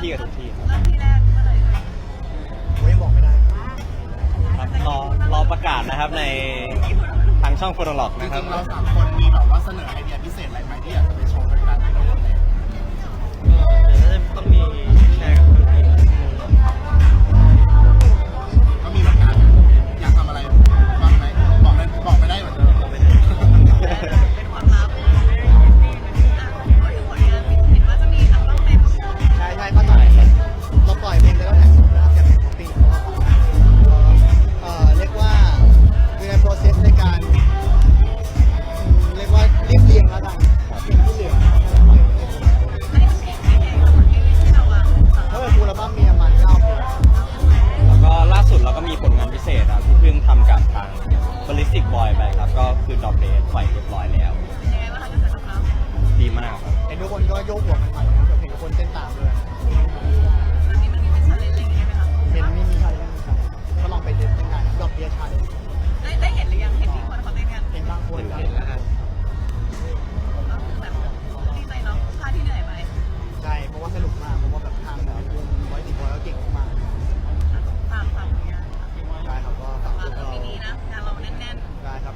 ที่กับทุกที่ครับผมยังบอกไม่ได้ครับรอรอประกาศนะครับในทางช่องโฟโตล็อกนะครับ ริงๆเราสามคนมีแบบว่าเสนอไอเดียพิเศษอะไรไหมที่อยากจะไปโชว์ในการไปดูางบริสติกบอยไปครับ ก็คือดรอปเดทใส่เรียบร้อยแล้ว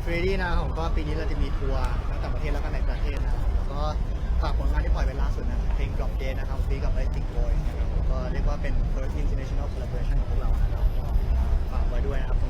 ฟรีดี้นะครัผมก็ปีนี้เราจะมีทัวร์ทั้งต่างประเทศแล้วก็ในประเทศนะแล้วก็ฝากผลงานที่ปล่อยเป็นล่าสุดนะเพลงกรอบเดนะครับฟรีกับไอติงโกยนะครับก็เรียกว่าเป็น first international collaboration ของพวกเรานะครับก็ฝากไว้ด้วยนะครับ